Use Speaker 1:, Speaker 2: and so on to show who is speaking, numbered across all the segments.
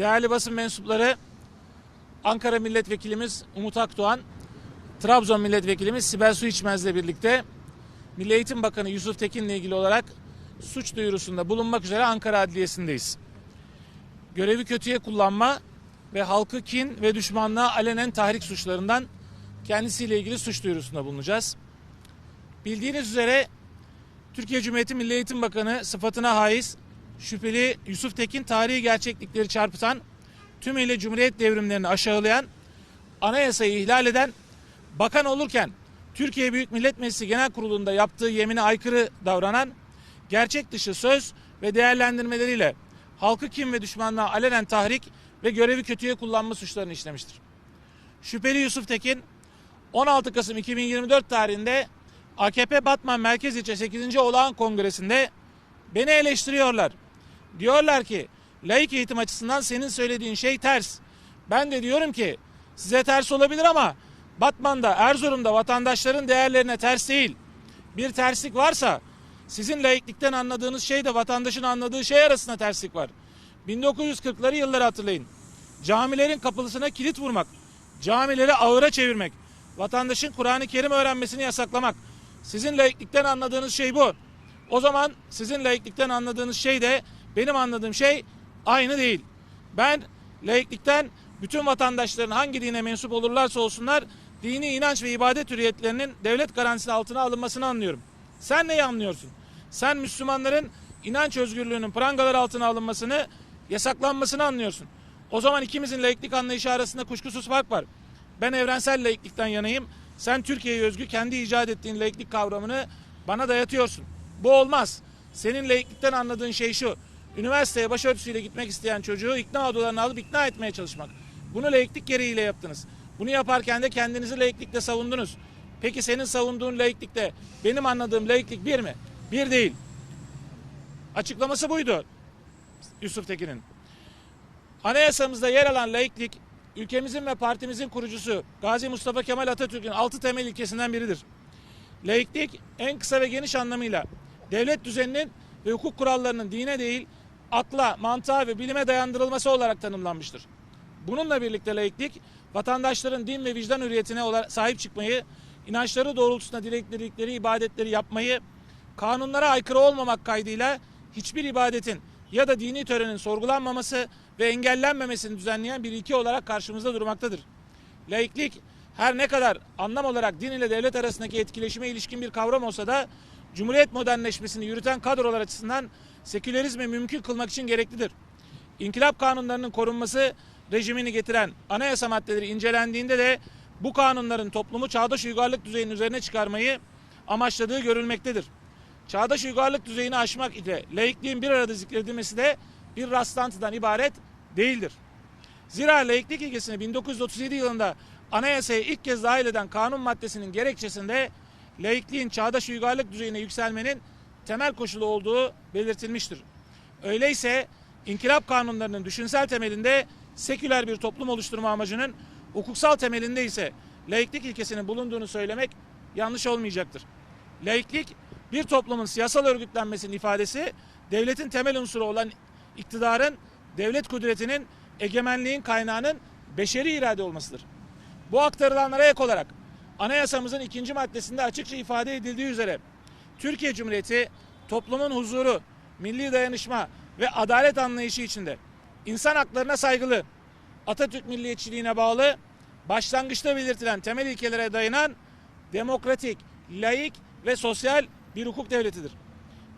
Speaker 1: değerli basın mensupları, Ankara Milletvekilimiz Umut Akdoğan, Trabzon Milletvekilimiz Sibel Su İçmez'le birlikte Milli Eğitim Bakanı Yusuf Tekin'le ilgili olarak suç duyurusunda bulunmak üzere Ankara Adliyesi'ndeyiz. Görevi kötüye kullanma ve halkı kin ve düşmanlığa alenen tahrik suçlarından kendisiyle ilgili suç duyurusunda bulunacağız. Bildiğiniz üzere Türkiye Cumhuriyeti Milli Eğitim Bakanı sıfatına haiz şüpheli Yusuf Tekin tarihi gerçeklikleri çarpıtan, tümüyle Cumhuriyet devrimlerini aşağılayan, anayasayı ihlal eden, bakan olurken Türkiye Büyük Millet Meclisi Genel Kurulu'nda yaptığı yemine aykırı davranan, gerçek dışı söz ve değerlendirmeleriyle halkı kim ve düşmanlığa alenen tahrik ve görevi kötüye kullanma suçlarını işlemiştir. Şüpheli Yusuf Tekin 16 Kasım 2024 tarihinde AKP Batman Merkez İlçe 8. Olağan Kongresi'nde beni eleştiriyorlar. Diyorlar ki laik eğitim açısından senin söylediğin şey ters. Ben de diyorum ki size ters olabilir ama Batman'da, Erzurum'da vatandaşların değerlerine ters değil. Bir terslik varsa sizin laiklikten anladığınız şey de vatandaşın anladığı şey arasında terslik var. 1940'ları yılları hatırlayın. Camilerin kapılısına kilit vurmak, camileri ağıra çevirmek, vatandaşın Kur'an-ı Kerim öğrenmesini yasaklamak. Sizin laiklikten anladığınız şey bu. O zaman sizin laiklikten anladığınız şey de benim anladığım şey aynı değil. Ben laiklikten bütün vatandaşların hangi dine mensup olurlarsa olsunlar dini inanç ve ibadet hürriyetlerinin devlet garantisi altına alınmasını anlıyorum. Sen neyi anlıyorsun? Sen Müslümanların inanç özgürlüğünün prangalar altına alınmasını, yasaklanmasını anlıyorsun. O zaman ikimizin laiklik anlayışı arasında kuşkusuz fark var. Ben evrensel laiklikten yanayım. Sen Türkiye'ye özgü kendi icat ettiğin laiklik kavramını bana dayatıyorsun. Bu olmaz. Senin laiklikten anladığın şey şu. Üniversiteye başörtüsüyle gitmek isteyen çocuğu ikna odalarına alıp ikna etmeye çalışmak. Bunu laiklik gereğiyle yaptınız. Bunu yaparken de kendinizi laiklikle savundunuz. Peki senin savunduğun laiklikle benim anladığım laiklik bir mi? Bir değil. Açıklaması buydu Yusuf Tekin'in. Anayasamızda yer alan laiklik ülkemizin ve partimizin kurucusu Gazi Mustafa Kemal Atatürk'ün altı temel ilkesinden biridir. Laiklik en kısa ve geniş anlamıyla devlet düzeninin ve hukuk kurallarının dine değil akla, mantığa ve bilime dayandırılması olarak tanımlanmıştır. Bununla birlikte laiklik vatandaşların din ve vicdan hürriyetine sahip çıkmayı, inançları doğrultusunda dilekledikleri ibadetleri yapmayı, kanunlara aykırı olmamak kaydıyla hiçbir ibadetin ya da dini törenin sorgulanmaması ve engellenmemesini düzenleyen bir ilke olarak karşımızda durmaktadır. Laiklik her ne kadar anlam olarak din ile devlet arasındaki etkileşime ilişkin bir kavram olsa da Cumhuriyet modernleşmesini yürüten kadrolar açısından sekülerizmi mümkün kılmak için gereklidir. İnkılap kanunlarının korunması rejimini getiren anayasa maddeleri incelendiğinde de bu kanunların toplumu çağdaş uygarlık düzeyinin üzerine çıkarmayı amaçladığı görülmektedir. Çağdaş uygarlık düzeyini aşmak ile laikliğin bir arada zikredilmesi de bir rastlantıdan ibaret değildir. Zira laiklik ilkesini 1937 yılında anayasaya ilk kez dahil eden kanun maddesinin gerekçesinde laikliğin çağdaş uygarlık düzeyine yükselmenin temel koşulu olduğu belirtilmiştir. Öyleyse inkılap kanunlarının düşünsel temelinde seküler bir toplum oluşturma amacının hukuksal temelinde ise laiklik ilkesinin bulunduğunu söylemek yanlış olmayacaktır. Laiklik bir toplumun siyasal örgütlenmesinin ifadesi devletin temel unsuru olan iktidarın, devlet kudretinin, egemenliğin kaynağının beşeri irade olmasıdır. Bu aktarılanlara ek olarak anayasamızın ikinci maddesinde açıkça ifade edildiği üzere Türkiye Cumhuriyeti toplumun huzuru, milli dayanışma ve adalet anlayışı içinde insan haklarına saygılı, Atatürk milliyetçiliğine bağlı, başlangıçta belirtilen temel ilkelere dayanan demokratik, laik ve sosyal bir hukuk devletidir.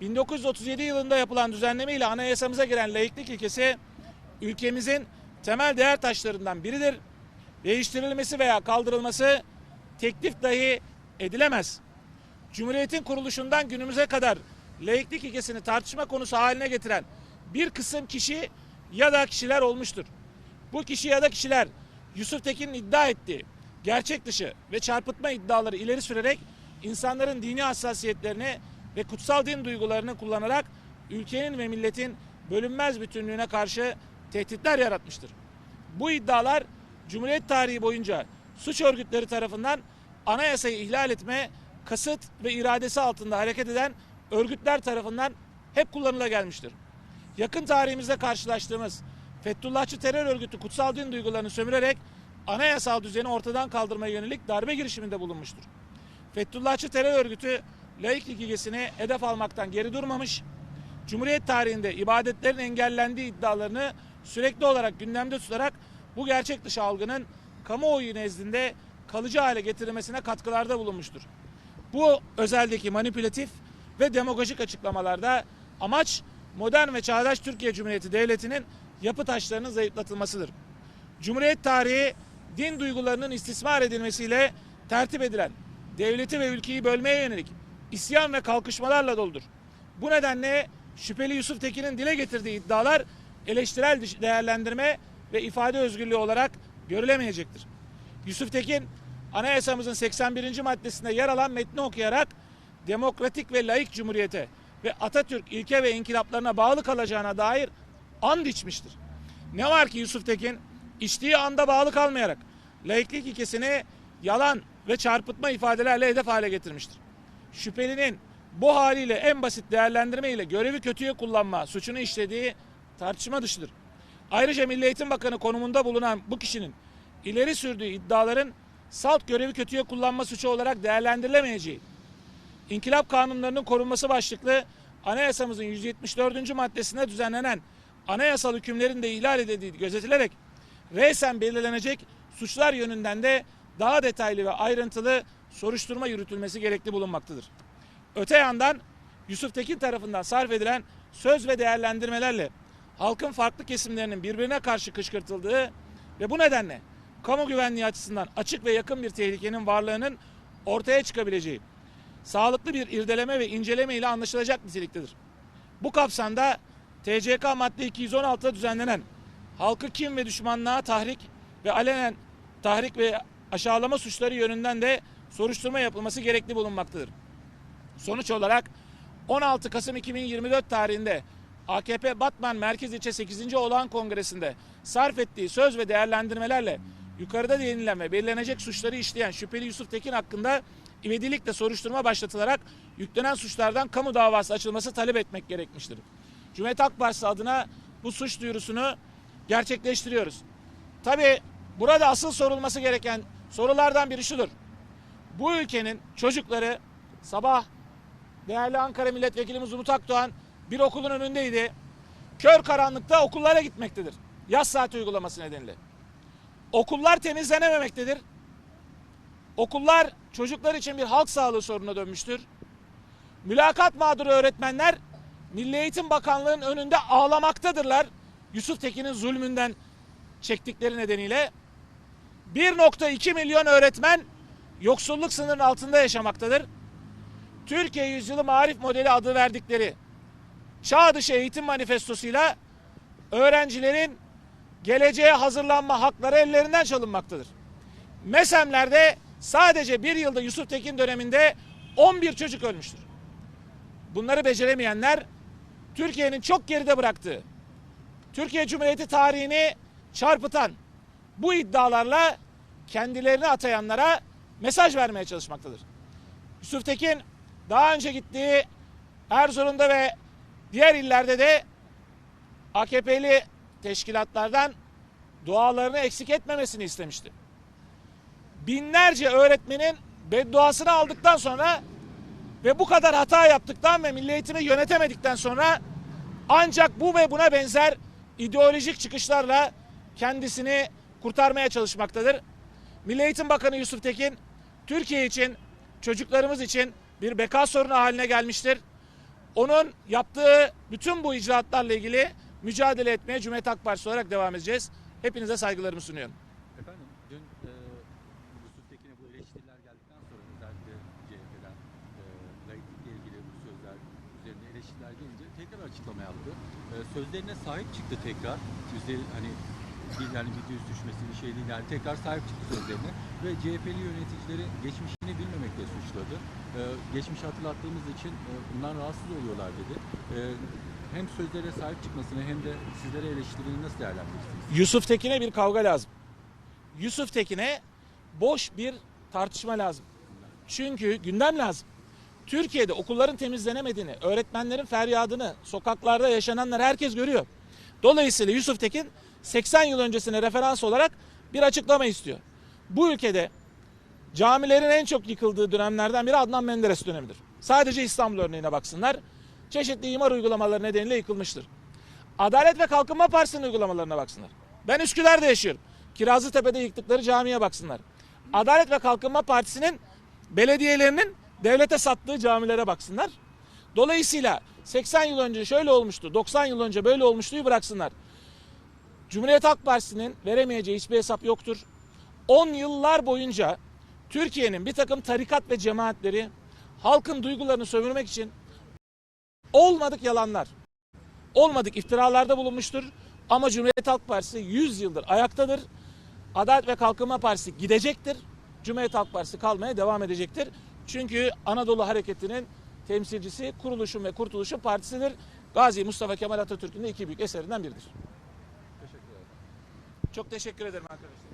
Speaker 1: 1937 yılında yapılan düzenleme ile anayasamıza giren laiklik ilkesi ülkemizin temel değer taşlarından biridir. Değiştirilmesi veya kaldırılması teklif dahi edilemez. Cumhuriyetin kuruluşundan günümüze kadar laiklik ilkesini tartışma konusu haline getiren bir kısım kişi ya da kişiler olmuştur. Bu kişi ya da kişiler Yusuf Tekin'in iddia ettiği gerçek dışı ve çarpıtma iddiaları ileri sürerek insanların dini hassasiyetlerini ve kutsal din duygularını kullanarak ülkenin ve milletin bölünmez bütünlüğüne karşı tehditler yaratmıştır. Bu iddialar Cumhuriyet tarihi boyunca suç örgütleri tarafından anayasayı ihlal etme, kasıt ve iradesi altında hareket eden örgütler tarafından hep kullanıla gelmiştir. Yakın tarihimizde karşılaştığımız Fethullahçı terör örgütü kutsal din duygularını sömürerek anayasal düzeni ortadan kaldırmaya yönelik darbe girişiminde bulunmuştur. Fethullahçı terör örgütü laiklik ilgesini hedef almaktan geri durmamış, Cumhuriyet tarihinde ibadetlerin engellendiği iddialarını sürekli olarak gündemde tutarak bu gerçek dışı algının kamuoyu nezdinde kalıcı hale getirilmesine katkılarda bulunmuştur. Bu özeldeki manipülatif ve demagojik açıklamalarda amaç modern ve çağdaş Türkiye Cumhuriyeti Devleti'nin yapı taşlarının zayıflatılmasıdır. Cumhuriyet tarihi din duygularının istismar edilmesiyle tertip edilen devleti ve ülkeyi bölmeye yönelik isyan ve kalkışmalarla doludur. Bu nedenle şüpheli Yusuf Tekin'in dile getirdiği iddialar eleştirel değerlendirme ve ifade özgürlüğü olarak görülemeyecektir. Yusuf Tekin anayasamızın 81. maddesinde yer alan metni okuyarak demokratik ve laik cumhuriyete ve Atatürk ilke ve inkılaplarına bağlı kalacağına dair and içmiştir. Ne var ki Yusuf Tekin içtiği anda bağlı kalmayarak laiklik ilkesini yalan ve çarpıtma ifadelerle hedef hale getirmiştir. Şüphelinin bu haliyle en basit değerlendirme ile görevi kötüye kullanma suçunu işlediği tartışma dışıdır. Ayrıca Milli Eğitim Bakanı konumunda bulunan bu kişinin ileri sürdüğü iddiaların salt görevi kötüye kullanma suçu olarak değerlendirilemeyeceği, İnkılap kanunlarının korunması başlıklı anayasamızın 174. maddesinde düzenlenen anayasal hükümlerin de ihlal edildiği gözetilerek resen belirlenecek suçlar yönünden de daha detaylı ve ayrıntılı soruşturma yürütülmesi gerekli bulunmaktadır. Öte yandan Yusuf Tekin tarafından sarf edilen söz ve değerlendirmelerle halkın farklı kesimlerinin birbirine karşı kışkırtıldığı ve bu nedenle kamu güvenliği açısından açık ve yakın bir tehlikenin varlığının ortaya çıkabileceği sağlıklı bir irdeleme ve inceleme ile anlaşılacak niteliktedir. Bu kapsamda TCK madde 216'da düzenlenen halkı kim ve düşmanlığa tahrik ve alenen tahrik ve aşağılama suçları yönünden de soruşturma yapılması gerekli bulunmaktadır. Sonuç olarak 16 Kasım 2024 tarihinde AKP Batman Merkez İlçe 8. Olağan Kongresi'nde sarf ettiği söz ve değerlendirmelerle yukarıda değinilen ve belirlenecek suçları işleyen şüpheli Yusuf Tekin hakkında ivedilikle soruşturma başlatılarak yüklenen suçlardan kamu davası açılması talep etmek gerekmiştir. Cumhuriyet Halk Partisi adına bu suç duyurusunu gerçekleştiriyoruz. Tabi burada asıl sorulması gereken sorulardan biri şudur. Bu ülkenin çocukları sabah değerli Ankara Milletvekilimiz Umut Akdoğan bir okulun önündeydi. Kör karanlıkta okullara gitmektedir. Yaz saati uygulaması nedeniyle. Okullar temizlenememektedir. Okullar çocuklar için bir halk sağlığı sorununa dönmüştür. Mülakat mağduru öğretmenler Milli Eğitim Bakanlığı'nın önünde ağlamaktadırlar. Yusuf Tekin'in zulmünden çektikleri nedeniyle 1.2 milyon öğretmen yoksulluk sınırının altında yaşamaktadır. Türkiye Yüzyılı Marif Modeli adı verdikleri çağ dışı eğitim manifestosuyla öğrencilerin geleceğe hazırlanma hakları ellerinden çalınmaktadır. MESEM'lerde sadece bir yılda Yusuf Tekin döneminde 11 çocuk ölmüştür. Bunları beceremeyenler Türkiye'nin çok geride bıraktığı, Türkiye Cumhuriyeti tarihini çarpıtan bu iddialarla kendilerini atayanlara mesaj vermeye çalışmaktadır. Yusuf Tekin daha önce gittiği Erzurum'da ve diğer illerde de AKP'li teşkilatlardan dualarını eksik etmemesini istemişti. Binlerce öğretmenin bedduasını aldıktan sonra ve bu kadar hata yaptıktan ve milli eğitimi yönetemedikten sonra ancak bu ve buna benzer ideolojik çıkışlarla kendisini kurtarmaya çalışmaktadır. Milli Eğitim Bakanı Yusuf Tekin Türkiye için, çocuklarımız için bir beka sorunu haline gelmiştir. Onun yaptığı bütün bu icraatlarla ilgili mücadele etmeye Cumhuriyet Halk Partisi olarak devam edeceğiz. Hepinize saygılarımı sunuyorum.
Speaker 2: Efendim dün e, Yusuf Tekin'e bu eleştiriler geldikten sonra özellikle CHP'den e, laiklikle ilgili bu sözler üzerine eleştiriler gelince tekrar açıklama yaptı. E, sözlerine sahip çıktı tekrar. Üzeri, hani bir yani bir düz düşmesi bir şey değil yani tekrar sahip çıktı sözlerine ve CHP'li yöneticileri geçmişini bilmemekle suçladı. E, geçmişi hatırlattığımız için e, bundan rahatsız oluyorlar dedi. E, hem sözlere sahip çıkmasını hem de sizlere eleştirileri nasıl değerlendirirsiniz?
Speaker 1: Yusuf Tekin'e bir kavga lazım. Yusuf Tekin'e boş bir tartışma lazım. Çünkü gündem lazım. Türkiye'de okulların temizlenemediğini, öğretmenlerin feryadını, sokaklarda yaşananları herkes görüyor. Dolayısıyla Yusuf Tekin 80 yıl öncesine referans olarak bir açıklama istiyor. Bu ülkede camilerin en çok yıkıldığı dönemlerden biri Adnan Menderes dönemidir. Sadece İstanbul örneğine baksınlar. Çeşitli imar uygulamaları nedeniyle yıkılmıştır. Adalet ve Kalkınma Partisi'nin uygulamalarına baksınlar. Ben Üsküdar'da yaşıyorum. Kirazlıtepe'de yıktıkları camiye baksınlar. Adalet ve Kalkınma Partisi'nin belediyelerinin devlete sattığı camilere baksınlar. Dolayısıyla 80 yıl önce şöyle olmuştu, 90 yıl önce böyle olmuştuyu bıraksınlar. Cumhuriyet Halk Partisi'nin veremeyeceği hiçbir hesap yoktur. 10 yıllar boyunca Türkiye'nin bir takım tarikat ve cemaatleri halkın duygularını sömürmek için olmadık yalanlar, olmadık iftiralarda bulunmuştur. Ama Cumhuriyet Halk Partisi 100 yıldır ayaktadır. Adalet ve Kalkınma Partisi gidecektir. Cumhuriyet Halk Partisi kalmaya devam edecektir. Çünkü Anadolu Hareketi'nin temsilcisi Kuruluşun ve Kurtuluşun Partisidir. Gazi Mustafa Kemal Atatürk'ün de iki büyük eserinden biridir.
Speaker 2: Teşekkür ederim.
Speaker 1: Çok teşekkür ederim arkadaşlar.